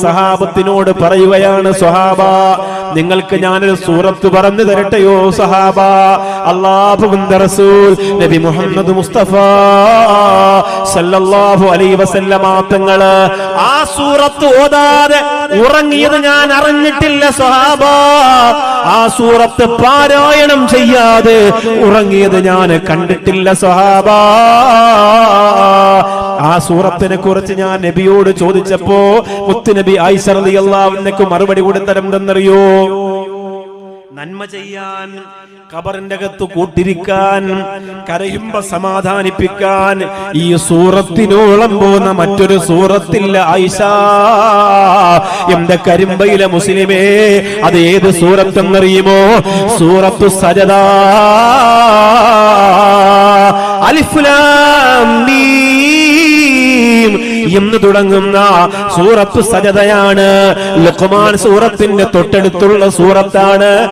സഹാബത്തിനോട് പറയുകയാണ് സ്വഹാബ നിങ്ങൾക്ക് ഞാനൊരു സൂറത്ത് പറഞ്ഞു തരട്ടെയോ സഹാബ അള്ളാഹുവിന്റെ റസൂൽ നബി മുഹമ്മദ് മുസ്തഫ സല്ലല്ലാഹു അലൈഹി വസല്ലമ തങ്ങൾ ആ സൂറത്ത് ഓതാതെ ഉറങ്ങിയത് ഞാൻ അറിഞ്ഞിട്ടില്ല സ്വഹാബ. ആ സൂറത്ത് പാരായണം ചെയ്യാതെ ഉറങ്ങിയത് ഞാൻ കണ്ടിട്ടില്ല സ്വഹാബ. ആ സൂറത്തിനെ കുറിച്ച് ഞാൻ നബിയോട് ചോദിച്ചപ്പോ മുത്തുനബി ഐശ്വറിയല്ലാവിനക്ക് മറുപടി കൊടുത്തരെന്തെന്നറിയോ നന്മ ചെയ്യാൻ കബറിന്റെ അകത്ത് കൂട്ടിരിക്കാൻ കരയുമ്പ സമാധാനിപ്പിക്കാൻ ഈ സൂറത്തിനോളം പോന്ന മറ്റൊരു സൂറത്തില്ല ആയിഷ. എന്റെ കരിമ്പയിലെ മുസ്ലിമേ അത് ഏത് സൂറത്തെന്നറിയുമോ? സൂറത്തു സജദാ. അലിഫുലാം മീം. എന്ന് തുടങ്ങുന്ന സൂറത്ത് സജതയാണ്. ലുഖ്മാൻ സൂറത്തിന്റെ തൊട്ടടുത്തുള്ള സൂറത്താണ്.